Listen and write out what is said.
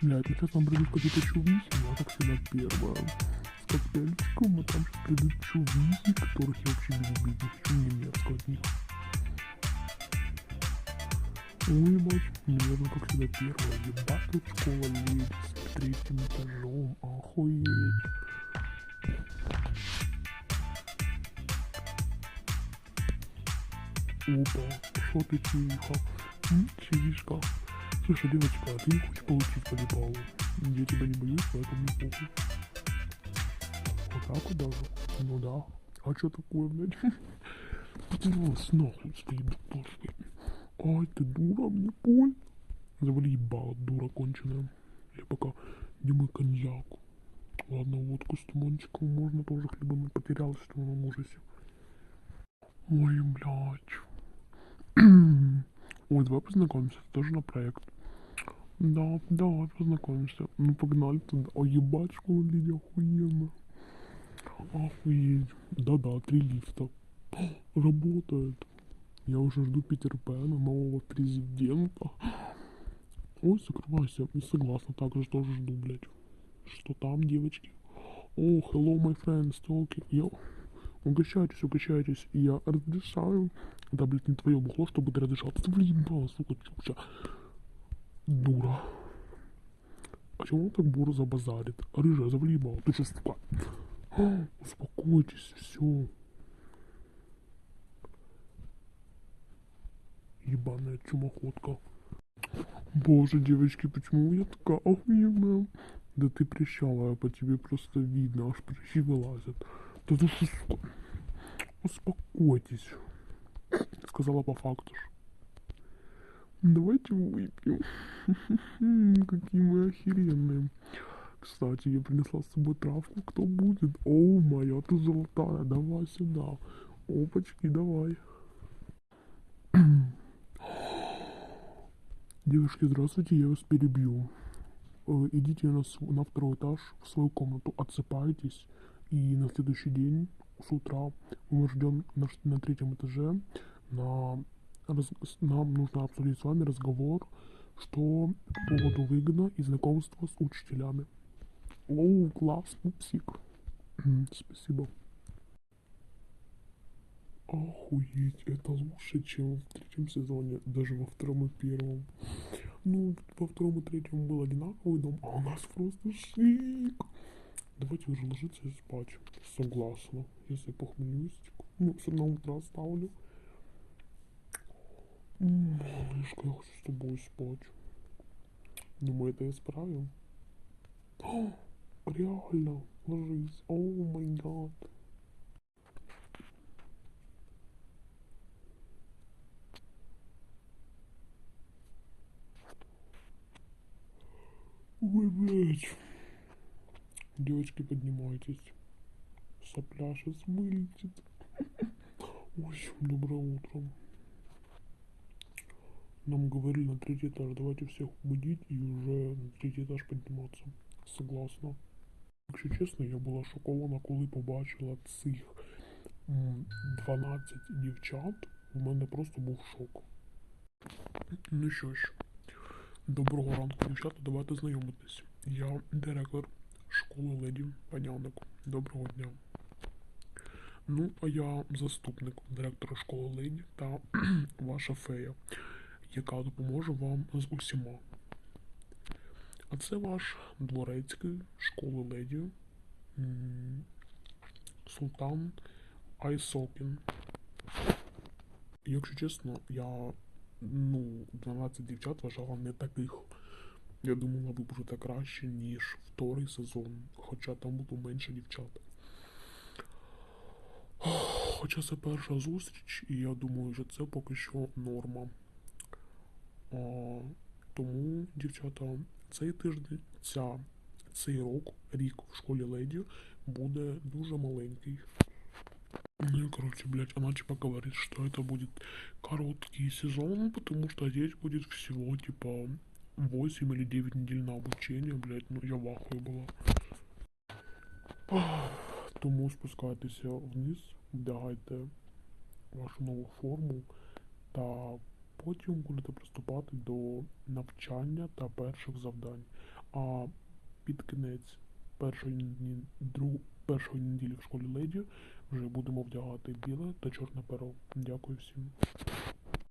Блядь, ну сейчас нам придут какие-то чувихи, но как всегда первое. С коктейльчиком, а там сейчас придут чувихи, которых я вообще не люблю. Не хочу мне мерзко от них. Ой, ебать, наверное, как всегда первое. Ебать, тут школа леди с третьим этажом. Охуеть. Опа, что ты тихо? М, Чивишка. Слушай, девочка, а ты не хочешь получить по Непалу? Я тебя не боюсь, поэтому не похуй. Вот так вот даже? Ну да. А что такое, блядь? Потерялась нахуй своей башкой. Ай, ты дура, мне пой. Завали ебало, дура конченая. Я пока не мой коньяк. Ладно, водку с туманчиком можно тоже хлебом потерялась в твоем ужасе. Ой, блядь. Ой, давай познакомимся, это тоже на проект. Да, давай познакомимся. Ну погнали туда. Ой, ебать, школа леди охуенно. Охуеть. Да-да, три лифта. Работает. Я уже жду Питер Пэна, нового президента. Ой, закрывайся. Не согласна, так же тоже жду, блядь. Что там, девочки? О, hello, my friends, talking. Йо. Угощайтесь, угощайтесь. Я разрешаю. Да, блядь, не твое бухло, чтобы ты разрешал. Ты въебала, сука, чукча. Дура. А чему он так бурзо базарит? Рыжая, завлибала. Ты что, сука? А, Успокойтесь, все. Ебаная чумоходка. Боже, девочки, почему я такая охуенная? Да ты прищала, по тебе просто видно, аж прыщи вылазят. Да ты что, сука? Успокойтесь. Сказала по факту. Давайте выпьем. Какие мы охеренные. Кстати, я принесла с собой травку. Кто будет? О, моя ты золотая. Давай сюда. Опачки, давай. Девушки, здравствуйте, я вас перебью. Э, Идите на, на второй этаж, в свою комнату, отсыпайтесь. И на следующий день, с утра, мы ждем на, на третьем этаже. На, раз- нам нужно обсудить с вами разговор, что по поводу выгода и знакомства с учителями. Оу, класс, пупсик. Спасибо. Охуеть, это лучше, чем в третьем сезоне, даже во втором и первом. Ну, во втором и третьем был одинаковый дом, а у нас просто шик. Давайте уже ложиться и спать. Согласна. Если похмелюсь, ну, все на утро оставлю. М, Малышка, я хочу с тобой спать. Думаю, это я исправил. О, реально, ложись. О май гад. Ой, блядь. Девочки, поднимайтесь. Сопля сейчас вылетит. Ой, доброе утро. Нам говорили на третий этаж, давайте всех будить и уже на третій этаж подниматься. Согласна. Якщо чесно, я була шокована, коли побачила цих 12 дівчат. У мене просто був шок. Ну що ж, доброго ранку, дівчата, давайте знайомитись. Я директор школи леді Панянок. Доброго дня. Ну, а я заступник директора школи леді та ваша фея, яка допоможе вам з усіма. А це ваш дворецький школи леді Султан Айсокін. Якщо чесно, я ну, 12 дівчат вважала не таких. Я думала, ви будете краще, ніж вторий сезон, хоча там було менше дівчат. Хоча це перша зустріч, і я думаю, що це поки що норма. Тому, дівчата, цей тиждень, ця, цей рок, рік в школі леді буде дуже маленький. Ну короче, блядь, она типа говорит, что это будет короткий сезон, потому что здесь будет всего типа 8 или 9 недель на обучение, блядь, ну я в ахуї була. Ах, Тому спускайтеся вниз, вдягайте вашу нову форму та потім будете приступати до навчання та перших завдань. А під кінець першої, ні- дру- першої неділі в школі леді вже будемо вдягати біле та чорне перо. Дякую всім.